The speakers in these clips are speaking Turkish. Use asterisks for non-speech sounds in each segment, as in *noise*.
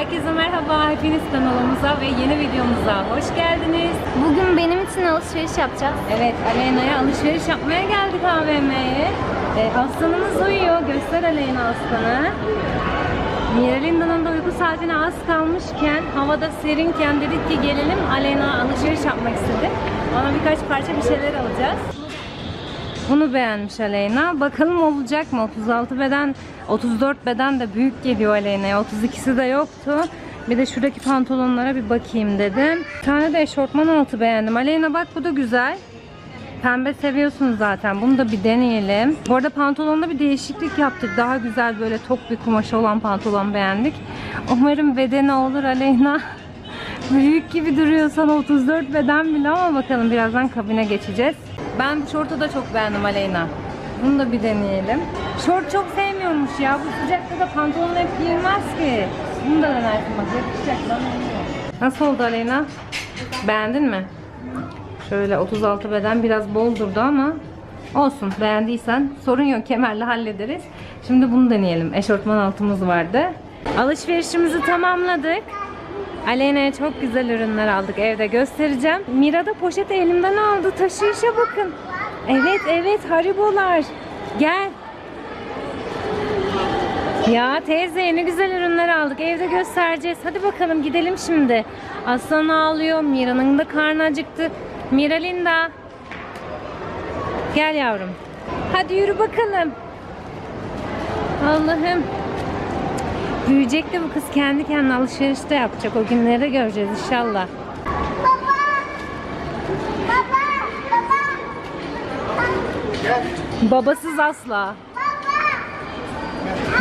Herkese merhaba, hepiniz kanalımıza ve yeni videomuza hoş geldiniz. Bugün benim için alışveriş yapacağız. Evet, Aleyna'ya alışveriş yapmaya geldik AVM'ye. Ee, aslanımız uyuyor, göster Aleyna aslanı. Miralinda'nın da uyku saatine az kalmışken, havada serinken dedik ki gelelim Aleyna alışveriş yapmak istedi. Ona birkaç parça bir şeyler alacağız. Bunu beğenmiş Aleyna. Bakalım olacak mı? 36 beden, 34 beden de büyük geliyor Aleyna'ya. 32'si de yoktu. Bir de şuradaki pantolonlara bir bakayım dedim. Bir tane de eşortman altı beğendim. Aleyna bak bu da güzel. Pembe seviyorsun zaten. Bunu da bir deneyelim. Bu arada pantolonda bir değişiklik yaptık. Daha güzel böyle tok bir kumaşı olan pantolon beğendik. Umarım bedeni olur Aleyna. *laughs* Büyük gibi duruyor sana 34 beden bile ama bakalım birazdan kabine geçeceğiz. Ben şortu da çok beğendim Aleyna. Bunu da bir deneyelim. Şort çok sevmiyormuş ya. Bu sıcakta da pantolon hep giyilmez ki. Bunu da denersin bak yakışacak lan. Nasıl oldu Aleyna? Beğendin mi? Şöyle 36 beden biraz bol durdu ama olsun. Beğendiysen sorun yok. Kemerle hallederiz. Şimdi bunu deneyelim. Eşortman altımız vardı. Alışverişimizi tamamladık. Aleyna'ya çok güzel ürünler aldık. Evde göstereceğim. Mira da poşeti elimden aldı. Taşıyışa bakın. Evet evet haribolar. Gel. Ya teyze ne güzel ürünler aldık. Evde göstereceğiz. Hadi bakalım gidelim şimdi. Aslan ağlıyor. Mira'nın da karnı acıktı. Mira Linda. Gel yavrum. Hadi yürü bakalım. Allah'ım. Büyüyecek de bu kız kendi kendine alışverişte yapacak. O günleri de göreceğiz inşallah. Babasız asla.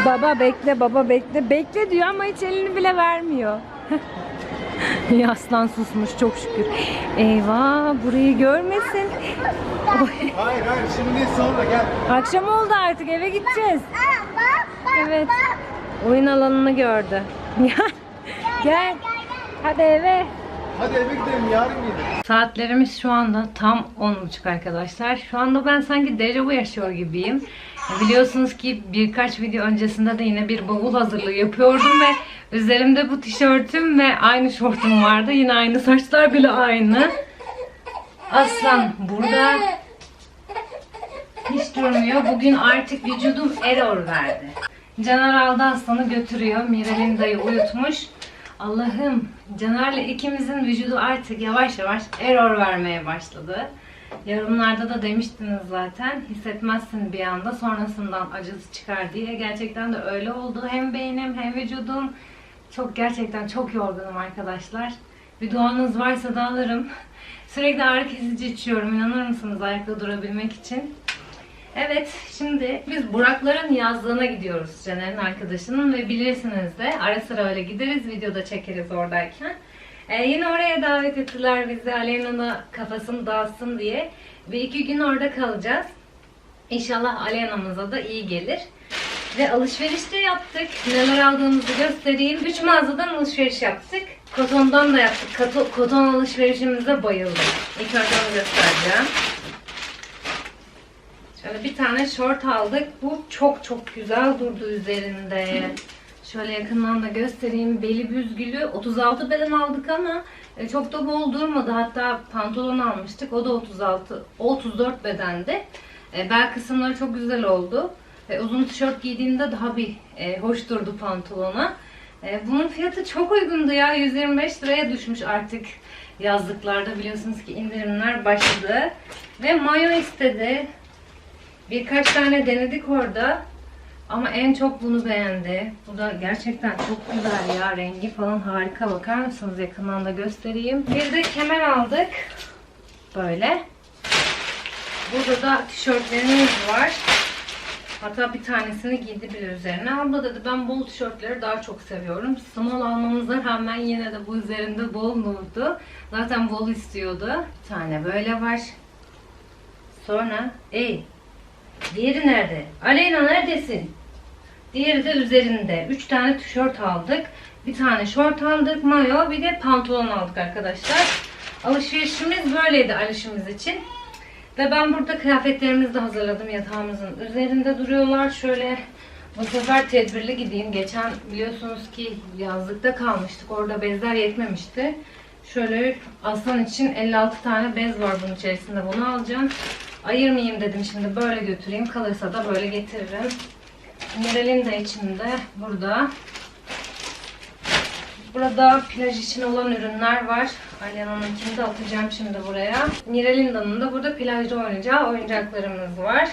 Baba bekle, baba bekle. Bekle diyor ama hiç elini bile vermiyor. *laughs* Aslan susmuş çok şükür. Eyvah burayı görmesin. Hayır hayır şimdi sonra gel. Akşam oldu artık eve gideceğiz. Evet. Oyun alanını gördü. *laughs* Gel. Hadi eve. Hadi eve gidelim yarın gelin. Saatlerimiz şu anda tam 10.30 arkadaşlar. Şu anda ben sanki dejavu yaşıyor gibiyim. E, Biliyorsunuz ki birkaç video öncesinde de yine bir bavul hazırlığı yapıyordum ve üzerimde bu tişörtüm ve aynı şortum vardı. Yine aynı saçlar bile aynı. Aslan burada hiç durmuyor. Bugün artık vücudum error verdi. Caner aldı aslanı götürüyor. Miral'in dayı uyutmuş. Allah'ım Caner'le ikimizin vücudu artık yavaş yavaş error vermeye başladı. Yorumlarda da demiştiniz zaten hissetmezsin bir anda sonrasından acısı çıkar diye. Gerçekten de öyle oldu. Hem beynim hem vücudum çok gerçekten çok yorgunum arkadaşlar. Bir duanız varsa da alırım. Sürekli ağrı kesici içiyorum inanır mısınız ayakta durabilmek için. Evet, şimdi biz Burakların yazlığına gidiyoruz Caner'in arkadaşının ve bilirsiniz de ara sıra öyle gideriz, videoda çekeriz oradayken. Ee, yine oraya davet ettiler bizi Aleyna'na kafasını dağıtsın diye. Ve iki gün orada kalacağız. İnşallah Aleyna'mıza da iyi gelir. Ve alışveriş de yaptık. Neler aldığımızı göstereyim. Üç mağazadan alışveriş yaptık. Koton'dan da yaptık. Koton alışverişimize bayıldım. İlk önce onu göstereceğim. Şöyle bir tane şort aldık. Bu çok çok güzel durdu üzerinde. Şöyle yakından da göstereyim. Beli büzgülü. 36 beden aldık ama e, çok da bol durmadı. Hatta pantolon almıştık. O da 36, o 34 bedendi. E, Bel kısımları çok güzel oldu. Ve uzun tişört giydiğimde daha bir e, hoş durdu pantolona. E, bunun fiyatı çok uygundu ya. 125 liraya düşmüş artık. Yazlıklarda biliyorsunuz ki indirimler başladı. Ve mayo istedi. Birkaç tane denedik orada. Ama en çok bunu beğendi. Bu da gerçekten çok güzel ya. Rengi falan harika. Bakar mısınız? Yakından da göstereyim. Bir de kemer aldık. Böyle. Burada da tişörtlerimiz var. Hatta bir tanesini giydi bile üzerine. Abla dedi ben bol tişörtleri daha çok seviyorum. Small almamıza rağmen yine de bu üzerinde bol durdu. Zaten bol istiyordu. Bir tane böyle var. Sonra ey Diğeri nerede? Aleyna neredesin? Diğeri de üzerinde. 3 tane tişört aldık. Bir tane şort aldık, mayo, bir de pantolon aldık arkadaşlar. Alışverişimiz böyleydi alışımız için. Ve ben burada kıyafetlerimizi de hazırladım yatağımızın üzerinde duruyorlar. Şöyle Bu sefer tedbirli gideyim. Geçen biliyorsunuz ki yazlıkta kalmıştık. Orada bezler yetmemişti. Şöyle aslan için 56 tane bez var bunun içerisinde. Bunu alacağım. Ayırmayayım dedim şimdi böyle götüreyim. Kalırsa da böyle getiririm. Miral'in de içinde burada. Burada plaj için olan ürünler var. Alena'nınkini de atacağım şimdi buraya. Miralinda'nın da burada plajda oynayacağı oyuncaklarımız var.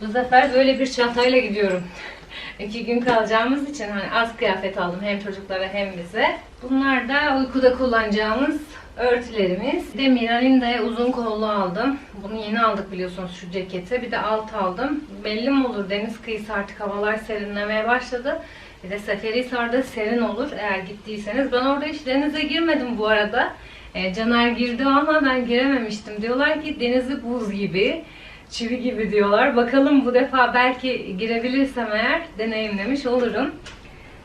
Bu sefer böyle bir çantayla gidiyorum. *laughs* İki gün kalacağımız için hani az kıyafet aldım hem çocuklara hem bize. Bunlar da uykuda kullanacağımız örtülerimiz. Bir de Miralinda'ya uzun kollu aldım. Bunu yeni aldık biliyorsunuz şu ceketi. Bir de alt aldım. Belli mi olur deniz kıyısı artık havalar serinlemeye başladı. Bir de Seferihisar'da serin olur eğer gittiyseniz. Ben orada hiç denize girmedim bu arada. E, Caner girdi ama ben girememiştim. Diyorlar ki denizi buz gibi, çivi gibi diyorlar. Bakalım bu defa belki girebilirsem eğer deneyimlemiş olurum.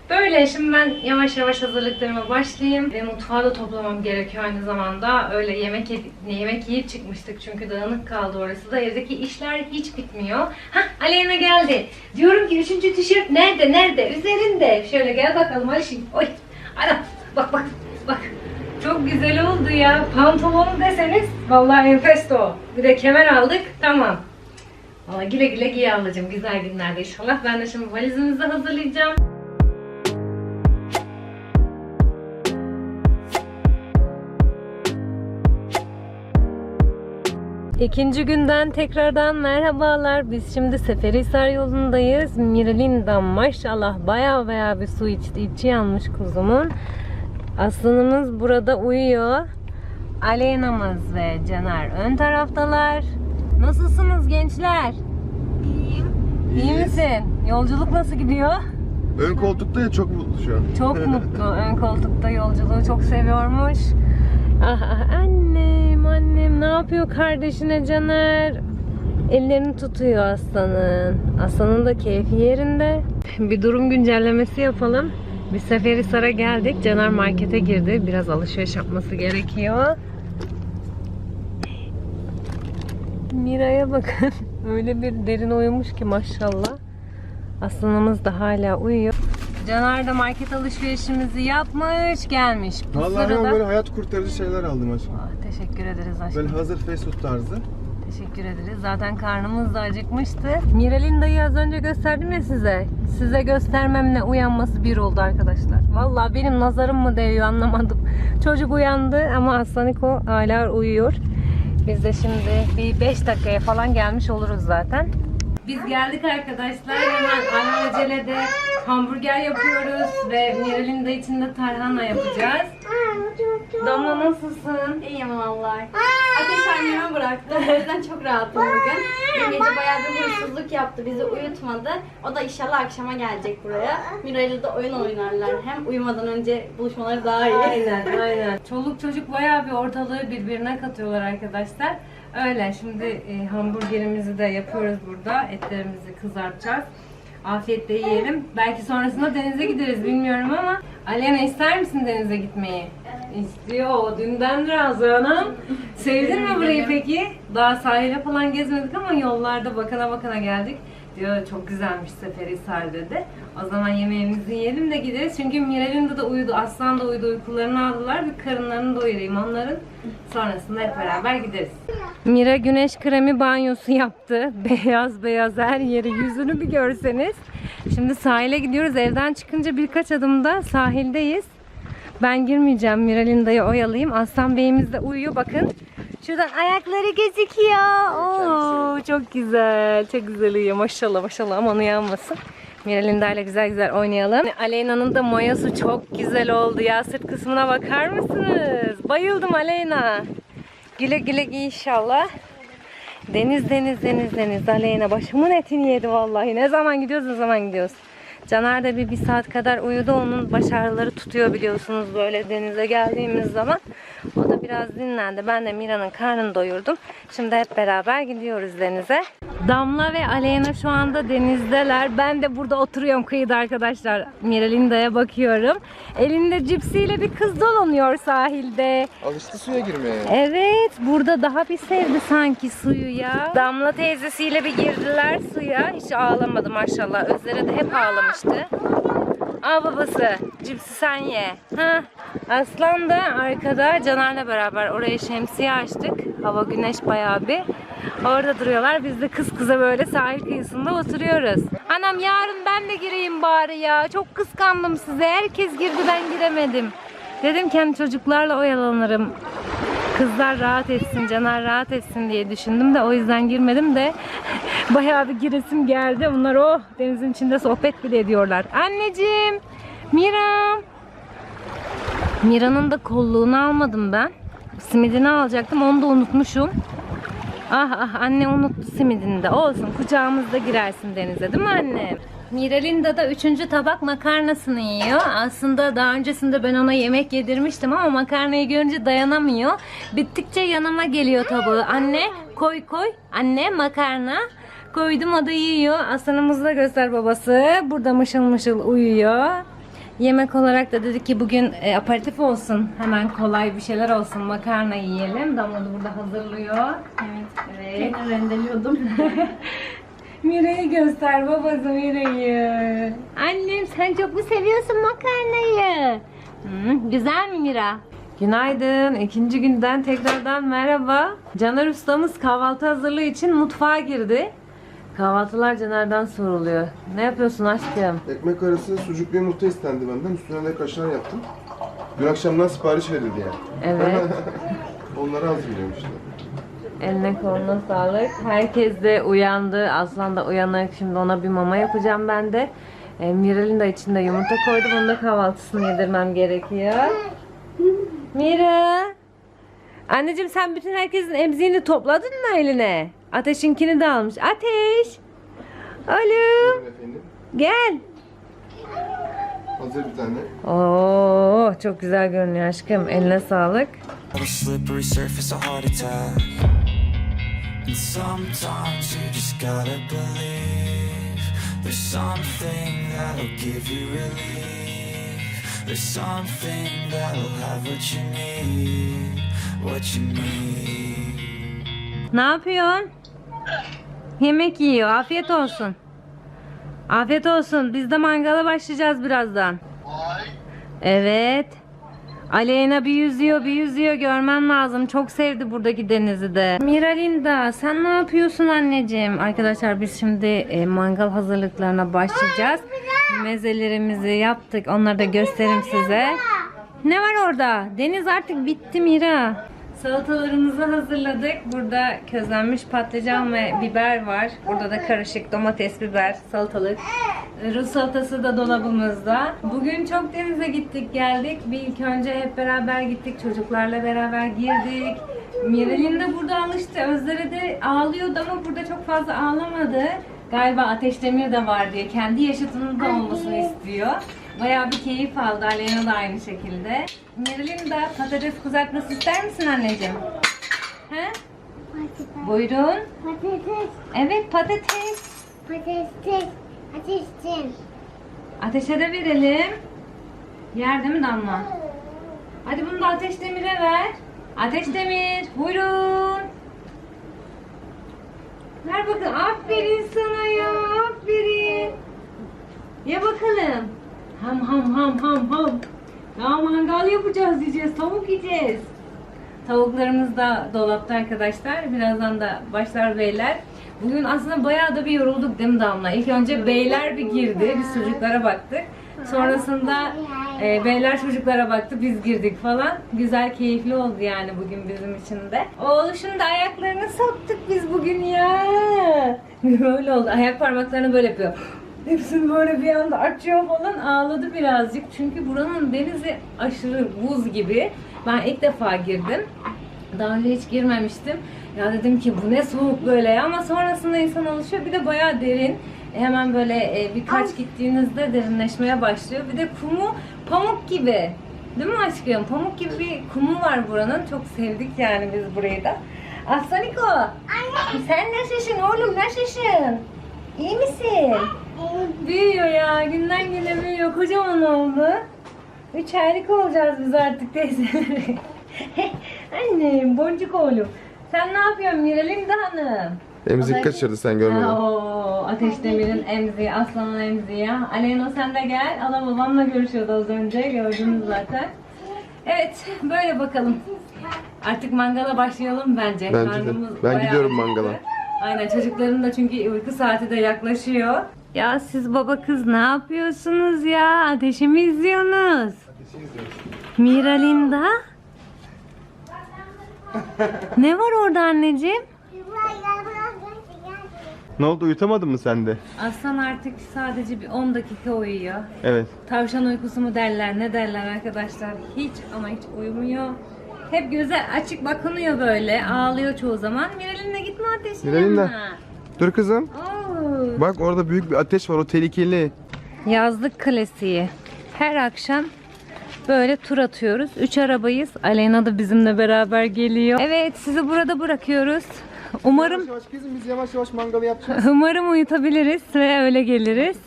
Böyle şimdi ben yavaş yavaş hazırlıklarıma başlayayım. Ve mutfağı da toplamam gerekiyor aynı zamanda. Öyle yemek yedi- yemek yiyip çıkmıştık çünkü dağınık kaldı orası da. Evdeki işler hiç bitmiyor. Hah Aleyna geldi. Diyorum ki üçüncü tişört nerede nerede? Üzerinde. Şöyle gel bakalım Alişim. Oy. Ana bak bak bak. Çok güzel oldu ya. Pantolonu deseniz vallahi enfes o. Bir de kemer aldık. Tamam. Valla güle güle giy ablacığım. Güzel günlerde inşallah. Ben de şimdi valizimizi hazırlayacağım. İkinci günden tekrardan merhabalar. Biz şimdi Seferihisar yolundayız. Miralinda'm maşallah baya baya bir su içti. İçi yanmış kuzumun. Aslanımız burada uyuyor. Aleyna'mız ve Caner ön taraftalar. Nasılsınız gençler? İyiyim. İyi misin? Yolculuk nasıl gidiyor? Ön koltukta ya çok mutlu şu an. Çok *laughs* mutlu. Ön koltukta yolculuğu çok seviyormuş. Ah, ah, annem, annem ne yapıyor kardeşine Caner? Ellerini tutuyor aslanın. Aslanın da keyfi yerinde. Bir durum güncellemesi yapalım. Bir Seferihisar'a geldik. Caner markete girdi. Biraz alışveriş yapması gerekiyor. Mira'ya bakın. *laughs* Öyle bir derin uyumuş ki maşallah. Aslanımız da hala uyuyor. Caner de market alışverişimizi yapmış, gelmiş. Vallahi ama böyle hayat kurtarıcı şeyler aldım aşkım. Ah, teşekkür ederiz aşkım. Böyle hazır fast food tarzı. Teşekkür ederiz. Zaten karnımız da acıkmıştı. Miralinda'yı az önce gösterdim ya size. Size göstermemle uyanması bir oldu arkadaşlar. Vallahi benim nazarım mı değiyor anlamadım. *laughs* Çocuk uyandı ama Aslaniko hala uyuyor. Biz de şimdi bir 5 dakikaya falan gelmiş oluruz zaten. Biz geldik arkadaşlar. Hemen alelacele hamburger yapıyoruz ve için de tarhana yapacağız. Damla nasılsın? İyiyim vallahi. Ateş anneme bıraktı. O yüzden çok rahatım bugün. Dün gece bayağı bir huysuzluk yaptı. Bizi uyutmadı. O da inşallah akşama gelecek buraya. Miray'la da oyun oynarlar. Hem uyumadan önce buluşmaları daha iyi. Aynen aynen. *laughs* Çoluk çocuk bayağı bir ortalığı birbirine katıyorlar arkadaşlar. Öyle şimdi e, hamburgerimizi de yapıyoruz burada. Etlerimizi kızartacağız. Afiyetle yiyelim. Belki sonrasında denize gideriz bilmiyorum ama Alena ister misin denize gitmeyi? İstiyor. Dünden razı anam. Sevdin mi burayı peki? Daha sahile falan gezmedik ama yollarda bakana bakana geldik. Diyor çok güzelmiş Seferihisar dedi. O zaman yemeğimizi yiyelim de gideriz. Çünkü Miral'in de uyudu, Aslan da uyudu. Uykularını aldılar. Bir karınlarını doyurayım onların. Sonrasında hep beraber gideriz. Mira güneş kremi banyosu yaptı. Beyaz beyaz her yeri yüzünü bir görseniz. Şimdi sahile gidiyoruz. Evden çıkınca birkaç adımda sahildeyiz. Ben girmeyeceğim. Miralinda'yı oyalayayım. Aslan Bey'imiz de uyuyor. Bakın. Şuradan ayakları gözüküyor. Oo, çok güzel. Çok güzel uyuyor. Maşallah maşallah aman uyanmasın. Miralinda ile güzel güzel oynayalım. Aleyna'nın da mayası çok güzel oldu ya. Sırt kısmına bakar mısınız? Bayıldım Aleyna. Güle güle giy inşallah. Deniz deniz deniz deniz Aleyna başımın etini yedi vallahi. Ne zaman gidiyoruz ne zaman gidiyoruz. Caner de bir, bir saat kadar uyudu. Onun baş ağrıları tutuyor biliyorsunuz böyle denize geldiğimiz zaman. Biraz dinlendi. Ben de Mira'nın karnını doyurdum. Şimdi hep beraber gidiyoruz denize. Damla ve Aleyna şu anda denizdeler. Ben de burada oturuyorum kıyıda arkadaşlar. Miralinda'ya bakıyorum. Elinde cipsiyle bir kız dolanıyor sahilde. Alıştı suya girmeye. Evet, burada daha bir sevdi sanki suyu ya. Damla teyzesiyle bir girdiler suya. Hiç ağlamadı maşallah. Özlere de hep ağlamıştı. Al babası, cipsi sen ye. Ha, Aslan da arkada Caner'le beraber oraya şemsiye açtık. Hava güneş bayağı bir. Orada duruyorlar. Biz de kız kıza böyle sahil kıyısında oturuyoruz. Anam yarın ben de gireyim bari ya. Çok kıskandım size. Herkes girdi ben giremedim. Dedim kendi çocuklarla oyalanırım. Kızlar rahat etsin, Caner rahat etsin diye düşündüm de o yüzden girmedim de *laughs* bayağı bir giresim geldi. Bunlar oh denizin içinde sohbet bile ediyorlar. Anneciğim, Miram. Mira'nın da kolluğunu almadım ben. Simidini alacaktım onu da unutmuşum. Ah ah anne unuttu simidini de. Olsun kucağımızda girersin denize değil mi anne? Miralinda da üçüncü tabak makarnasını yiyor. Aslında daha öncesinde ben ona yemek yedirmiştim ama makarnayı görünce dayanamıyor. Bittikçe yanıma geliyor tabağı. Anne koy koy. Anne makarna. Koydum o da yiyor. Aslanımızı da göster babası. Burada mışıl mışıl uyuyor. Yemek olarak da dedik ki bugün e, aperatif olsun. Hemen kolay bir şeyler olsun. Makarna yiyelim. Damla da burada hazırlıyor. Evet. Evet. Yine rendeliyordum. *laughs* Mira'yı göster babası Mira'yı. Annem sen çok mu seviyorsun makarnayı? Hı, güzel mi Mira? Günaydın. İkinci günden tekrardan merhaba. Caner ustamız kahvaltı hazırlığı için mutfağa girdi. Kahvaltılar Caner'den soruluyor. Ne yapıyorsun aşkım? Ekmek arası sucuklu yumurta istendi benden. Üstüne de kaşar yaptım. Dün akşamdan sipariş verildi yani. Evet. *laughs* Onları hazırlıyorum işte. Eline koluna sağlık. Herkes de uyandı. Aslan da uyanık. Şimdi ona bir mama yapacağım ben de. E, Miral'in de içinde yumurta koydum. Onun da kahvaltısını yedirmem gerekiyor. Mira. Anneciğim sen bütün herkesin emziğini topladın mı eline? Ateşinkini de almış. Ateş. Efendim. Gel. Hazır bir tane. Oo, çok güzel görünüyor aşkım. Eline sağlık. A slippery surface, a heart attack. And sometimes you just gotta believe there's something that'll give you relief. There's something that'll have what you need, what you need. Ne yapıyorsun? Yemek yiyor. Afiyet olsun. Afiyet olsun. Biz de mangala başlayacağız birazdan. Evet. Aleyna bir yüzüyor bir yüzüyor görmen lazım. Çok sevdi buradaki denizi de. Miralinda sen ne yapıyorsun anneciğim? Arkadaşlar biz şimdi e, mangal hazırlıklarına başlayacağız. Mezelerimizi yaptık. Onları da göstereyim size. Ne var orada? Deniz artık bitti Mira. Salatalarımızı hazırladık. Burada közlenmiş patlıcan ve biber var. Burada da karışık domates, biber, salatalık. Rus salatası da dolabımızda. Bugün çok denize gittik geldik. Bir ilk önce hep beraber gittik. Çocuklarla beraber girdik. Miral'in de burada alıştı. Özleri de ağlıyordu ama burada çok fazla ağlamadı. Galiba Ateş Demir de var diye. Kendi yaşıtının da olmasını istiyor. Bayağı bir keyif aldı. Aleyna da aynı şekilde. Miral'in de patates kızartması ister misin anneciğim? He? Buyurun. Patates, Evet patates. patates, ateşten. Ateşe de verelim. Yer değil mi Damla? Hadi bunu da Ateş Demir'e ver. Ateş Demir, buyurun. Ver bakalım. Aferin sana ya, aferin. Ye bakalım. Ham ham ham ham ham. Ya mangal yapacağız diyeceğiz, tavuk yiyeceğiz. Tavuklarımız da dolapta arkadaşlar. Birazdan da başlar beyler. Bugün aslında bayağı da bir yorulduk değil mi Damla? İlk önce beyler bir girdi. Biz çocuklara baktık. Sonrasında e, beyler çocuklara baktı. Biz girdik falan. Güzel, keyifli oldu yani bugün bizim için de. Oğluşun da ayaklarını soktuk biz bugün ya. *laughs* Böyle oldu. Ayak parmaklarını böyle yapıyor. Hepsini böyle bir anda açıyor falan ağladı birazcık. Çünkü buranın denizi aşırı buz gibi. Ben ilk defa girdim. Daha önce hiç girmemiştim. Ya dedim ki bu ne soğuk böyle ya ama sonrasında insan alışıyor. Bir de bayağı derin. Hemen böyle e, birkaç gittiğinizde derinleşmeye başlıyor. Bir de kumu pamuk gibi. Değil mi aşkım? Pamuk gibi bir kumu var buranın. Çok sevdik yani biz burayı da. Aslaniko. Sen nasılsın oğlum nasılsın? İyi misin? Büyüyor ya günden güne büyüyor kocaman oldu. Üç aylık olacağız biz artık teyzeleri. *laughs* Annem boncuk oğlum. Sen ne yapıyorsun Miralinda Hanım? Emzik kaçırdı sen görmedin. Oo, Ateş Demir'in emziği, Aslan'ın emziği. Aleyna sen de gel. Ana babamla görüşüyordu az önce. Gördünüz zaten. Evet, böyle bakalım. Artık mangala başlayalım bence. Bence de. Karnımız Ben gidiyorum mangala. Aynen çocukların da çünkü uyku saati de yaklaşıyor. Ya siz baba kız ne yapıyorsunuz ya? Ateşi mi izliyorsunuz? Miralinda? ne var orada anneciğim? Ne oldu uyutamadın mı sen de? Aslan artık sadece bir 10 dakika uyuyor. Evet. Tavşan uykusu mu derler ne derler arkadaşlar. Hiç ama hiç uyumuyor. Hep göze açık bakınıyor böyle. Ağlıyor çoğu zaman. Miralin'le gitme ateşin Miralin'le. yanına. Dur kızım. Oo. Bak orada büyük bir ateş var o tehlikeli. Yazlık klasiği. Her akşam böyle tur atıyoruz. Üç arabayız. Aleyna da bizimle beraber geliyor. Evet sizi burada bırakıyoruz. Umarım Yavaş kızım biz yavaş yavaş mangalı yapacağız. *laughs* umarım uyutabiliriz ve öyle geliriz.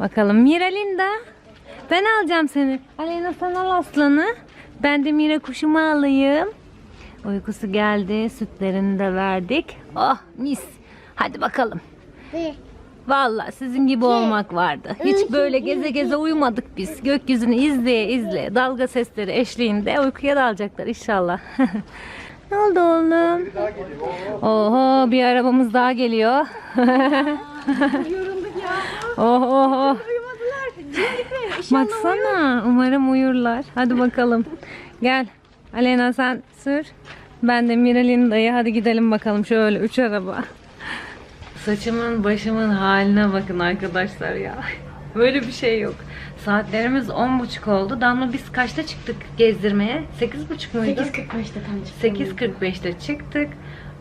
Bakalım Miralinda. Ben alacağım seni. Aleyna sen al aslanı. Ben de Mira kuşumu alayım. Uykusu geldi. Sütlerini de verdik. Oh mis. Hadi bakalım. Vallahi sizin gibi olmak vardı. Hiç böyle geze geze uyumadık biz. Gökyüzünü izleye izleye dalga sesleri eşliğinde uykuya dalacaklar inşallah. *laughs* ne oldu oğlum? Oho bir arabamız daha geliyor. oh oh oh. Baksana umarım uyurlar. Hadi bakalım. Gel. Alena sen sür. Ben de Miral'in dayı. Hadi gidelim bakalım şöyle üç araba. Saçımın başımın haline bakın arkadaşlar ya. *laughs* Böyle bir şey yok. Saatlerimiz on buçuk oldu. Damla biz kaçta çıktık gezdirmeye? Sekiz buçuk muydu? 8.45'te tam çıktım. 8.45'te çıktık.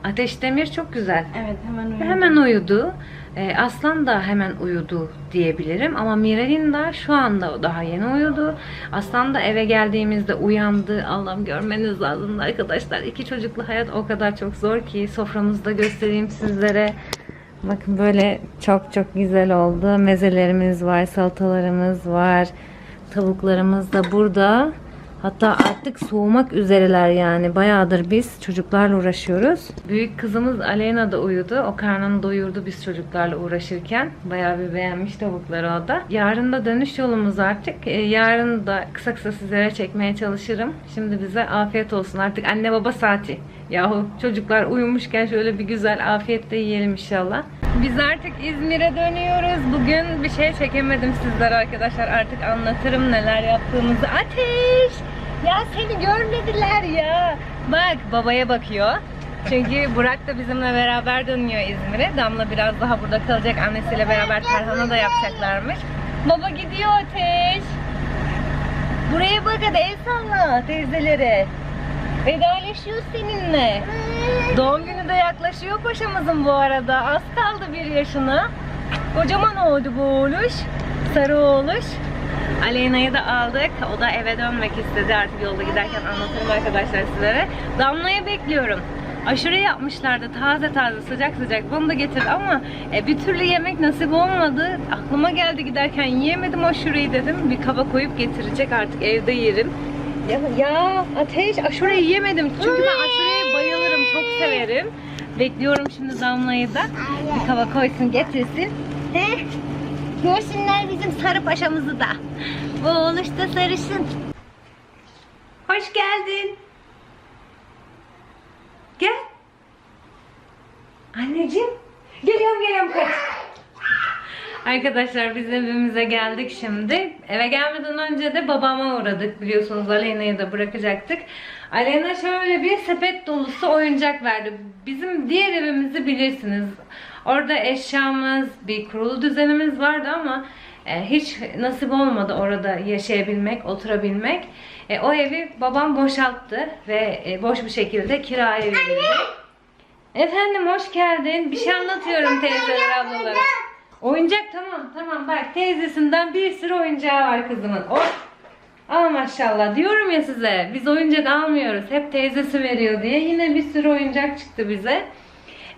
Ateş Demir çok güzel. Evet hemen uyudum. Hemen uyudu. Ee, Aslan da hemen uyudu diyebilirim. Ama Miral'in de şu anda daha yeni uyudu. Aslan da eve geldiğimizde uyandı. Allah'ım görmeniz lazım arkadaşlar. İki çocuklu hayat o kadar çok zor ki. Soframızda göstereyim sizlere. Bakın böyle çok çok güzel oldu. Mezelerimiz var, salatalarımız var. Tavuklarımız da burada. Hatta artık soğumak üzereler yani. Bayağıdır biz çocuklarla uğraşıyoruz. Büyük kızımız Aleyna da uyudu. O karnını doyurdu biz çocuklarla uğraşırken. Bayağı bir beğenmiş tavukları o da. Yarın da dönüş yolumuz artık. Ee, yarın da kısa kısa sizlere çekmeye çalışırım. Şimdi bize afiyet olsun. Artık anne baba saati. Yahu çocuklar uyumuşken şöyle bir güzel afiyetle yiyelim inşallah. Biz artık İzmir'e dönüyoruz. Bugün bir şey çekemedim sizlere arkadaşlar. Artık anlatırım neler yaptığımızı. Ateş! Ya seni görmediler ya. Bak babaya bakıyor. Çünkü Burak da bizimle beraber dönüyor İzmir'e. Damla biraz daha burada kalacak. Annesiyle beraber tarhana da yapacaklarmış. Baba gidiyor Ateş. Buraya bak hadi el salla teyzelere. Vedaleşiyor seninle. Doğum günü de yaklaşıyor paşamızın bu arada. Az kaldı bir yaşına. Kocaman oldu bu oğluş. Sarı oğluş. Aleyna'yı da aldık. O da eve dönmek istedi. Artık yolda giderken anlatırım arkadaşlar sizlere. Damla'yı bekliyorum. Aşure yapmışlardı taze taze sıcak sıcak bunu da getirdi ama e, bir türlü yemek nasip olmadı. Aklıma geldi giderken yiyemedim aşureyi dedim. Bir kaba koyup getirecek artık evde yerim. Ya, ya ateş aşure yiyemedim. Çünkü ben aşureye bayılırım. Çok severim. Bekliyorum şimdi Damla'yı da. Bir kaba koysun getirsin. Görsünler bizim sarı paşamızı da. Bu oğluş da sarışın. Hoş geldin. Gel. Anneciğim. Geliyorum geliyorum kaç. Arkadaşlar biz evimize geldik şimdi. Eve gelmeden önce de babama uğradık. Biliyorsunuz Aleyna'yı da bırakacaktık. Aleyna şöyle bir sepet dolusu oyuncak verdi. Bizim diğer evimizi bilirsiniz. Orada eşyamız, bir kurulu düzenimiz vardı ama e, hiç nasip olmadı orada yaşayabilmek, oturabilmek. E, o evi babam boşalttı ve e, boş bir şekilde kiraya verildi. Efendim hoş geldin. Bir şey anlatıyorum teyzeler ablalara. Oyuncak tamam tamam bak teyzesinden bir sürü oyuncağı var kızımın. Oh. Ama maşallah. Diyorum ya size biz oyuncak almıyoruz. Hep teyzesi veriyor diye. Yine bir sürü oyuncak çıktı bize.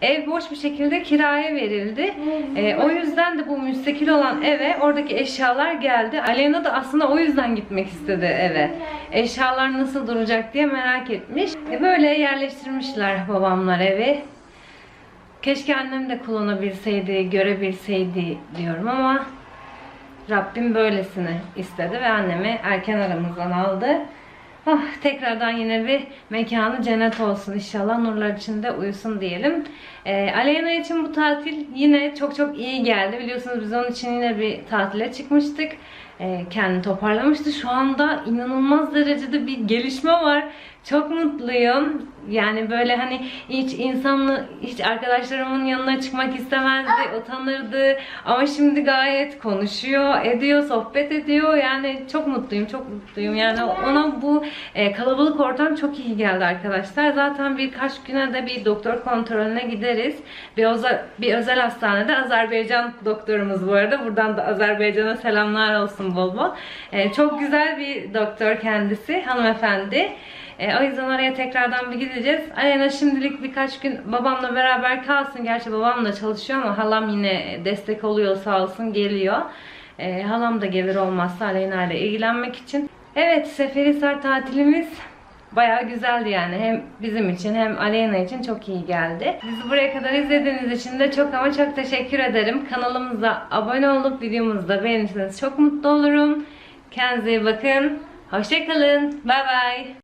Ev boş bir şekilde kiraya verildi. Ee, o yüzden de bu müstakil olan eve oradaki eşyalar geldi. Alena da aslında o yüzden gitmek istedi eve. Eşyalar nasıl duracak diye merak etmiş. E, böyle yerleştirmişler babamlar evi. Keşke annem de kullanabilseydi, görebilseydi diyorum ama Rabbim böylesini istedi ve annemi erken aramızdan aldı. Ah, tekrardan yine bir mekanı cennet olsun inşallah nurlar içinde uyusun diyelim. Ee, Aleyna için bu tatil yine çok çok iyi geldi. Biliyorsunuz biz onun için yine bir tatile çıkmıştık. Ee, kendini toparlamıştı. Şu anda inanılmaz derecede bir gelişme var. Çok mutluyum. Yani böyle hani hiç insanla, hiç arkadaşlarımın yanına çıkmak istemezdi, utanırdı. Ama şimdi gayet konuşuyor, ediyor, sohbet ediyor. Yani çok mutluyum, çok mutluyum. Yani ona bu e, kalabalık ortam çok iyi geldi arkadaşlar. Zaten birkaç güne de bir doktor kontrolüne gideriz. Bir özel, bir özel hastanede Azerbaycan doktorumuz bu arada. Buradan da Azerbaycan'a selamlar olsun bol bol. E, çok güzel bir doktor kendisi, hanımefendi. E, o yüzden oraya tekrardan bir gideceğiz. Alena şimdilik birkaç gün babamla beraber kalsın. Gerçi babam da çalışıyor ama halam yine destek oluyor sağ olsun geliyor. E, halam da gelir olmazsa Aleyna ile ilgilenmek için. Evet Seferihisar tatilimiz bayağı güzeldi yani. Hem bizim için hem Aleyna için çok iyi geldi. Bizi buraya kadar izlediğiniz için de çok ama çok teşekkür ederim. Kanalımıza abone olup videomuzu da beğenirseniz çok mutlu olurum. Kendinize iyi bakın. Hoşçakalın. Bay bay.